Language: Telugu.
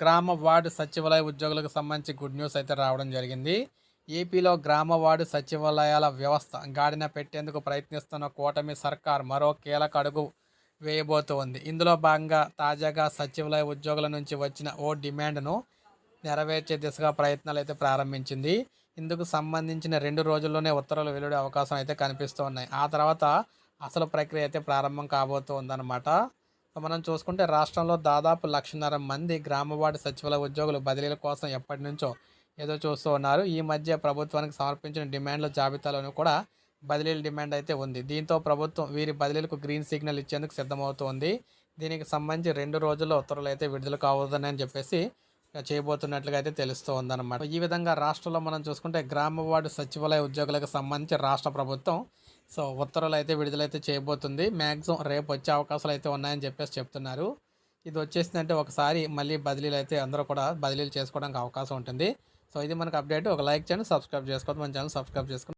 గ్రామ వార్డు సచివాలయ ఉద్యోగులకు సంబంధించి గుడ్ న్యూస్ అయితే రావడం జరిగింది. ఏపీలో గ్రామ వార్డు సచివాలయాల వ్యవస్థ గాడిన పెట్టేందుకు ప్రయత్నిస్తున్న కూటమి సర్కార్ మరో కీలక అడుగు వేయబోతోంది. ఇందులో భాగంగా తాజాగా సచివాలయ ఉద్యోగుల నుంచి వచ్చిన ఓ డిమాండ్ను నెరవేర్చే దిశగా ప్రయత్నాలు అయితే ప్రారంభించింది. ఇందుకు సంబంధించిన రెండు రోజుల్లోనే ఉత్తర్వులు వెలువడే అవకాశం అయితే కనిపిస్తూ ఉన్నాయి. ఆ తర్వాత అసలు ప్రక్రియ అయితే ప్రారంభం కాబోతుందన్నమాట. మనం చూసుకుంటే రాష్ట్రంలో దాదాపు లక్షన్నర మంది గ్రామ వార్డు సచివాలయ ఉద్యోగులు బదిలీల కోసం ఎప్పటి నుంచో ఏదో చూస్తూ ఉన్నారు. ఈ మధ్య ప్రభుత్వానికి సమర్పించిన డిమాండ్ల జాబితాలోనూ కూడా బదిలీల డిమాండ్ అయితే ఉంది. దీంతో ప్రభుత్వం వీరి బదిలీలకు గ్రీన్ సిగ్నల్ ఇచ్చేందుకు సిద్ధమవుతోంది. దీనికి సంబంధించి రెండు రోజుల్లో ఉత్తర్వులు అయితే విడుదల కావద్దని చెప్పేసి చేయబోతున్నట్లుగా అయితే తెలుస్తూ ఉందన్నమాట ఈ విధంగా రాష్ట్రంలో మనం చూసుకుంటే గ్రామ వార్డు సచివాలయ ఉద్యోగులకు సంబంధించి రాష్ట్ర ప్రభుత్వం సో ఉత్తర్వులు అయితే విడుదలైతే చేయబోతుంది. మ్యాక్సిమం రేపు వచ్చే అవకాశాలు అయితే ఉన్నాయని చెప్పేసి చెప్తున్నారు. ఇది వచ్చేసిందంటే ఒకసారి మళ్ళీ బదిలీలు అయితే అందరూ కూడా బదిలీలు చేసుకోవడానికి అవకాశం ఉంటుంది. సో ఇది మనకు అప్డేట్. ఒక లైక్ చేయండి సబ్స్క్రైబ్ చేసుకోవద్దు. మన ఛానల్ సబ్స్క్రైబ్ చేసుకోండి.